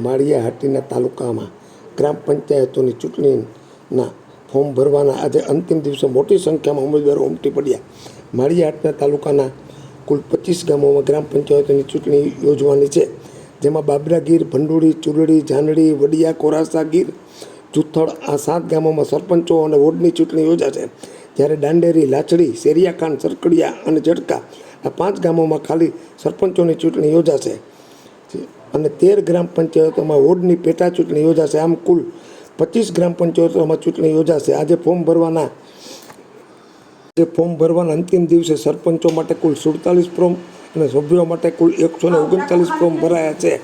માળિયા હાટીના તાલુકામાં ગ્રામ પંચાયતોની ચૂંટણીના ફોર્મ ભરવાના આજે અંતિમ દિવસે મોટી સંખ્યામાં ઉમેદવારો ઉમટી પડ્યા. માળિયા હાટના તાલુકાના કુલ પચીસ ગામોમાં ગ્રામ પંચાયતોની ચૂંટણી યોજવાની છે, જેમાં બાબરા ગીર ભંડોળી, ચુરડી જાનડી વડિયા કોરાસા ગીર જુથળ આ સાત ગામોમાં સરપંચો અને વોર્ડની ચૂંટણી યોજાશે. જ્યારે દાંડેરી લાચડી શેરિયાખાન, સરકડિયા અને જડકા આ પાંચ ગામોમાં ખાલી સરપંચોની ચૂંટણી યોજાશે. અને તેર ગ્રામ પંચાયતોમાં વોર્ડની પેટા ચૂંટણી યોજાશે. આમ કુલ પચીસ ગ્રામ પંચાયતોમાં ચૂંટણી યોજાશે. આજે ફોર્મ ભરવાના જે ફોર્મ ભરવાના અંતિમ દિવસે સરપંચો માટે કુલ સુડતાલીસ ફોર્મ અને સભ્યો માટે કુલ એકસો ને ઓગણચાલીસ ફોર્મ ભરાયા છે.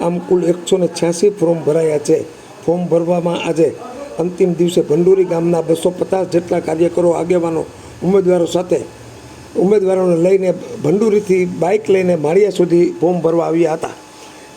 આમ કુલ એકસો ને છ્યાસી ફોર્મ ભરાયા છે. ફોર્મ ભરવામાં આજે અંતિમ દિવસે ભંડુરી ગામના બસો પચાસ જેટલા કાર્યકરો, આગેવાનો, ઉમેદવારો સાથે ઉમેદવારોને લઈને ભંડુરીથી બાઇક લઈને માળિયા સુધી ફોર્મ ભરવા આવ્યા હતા.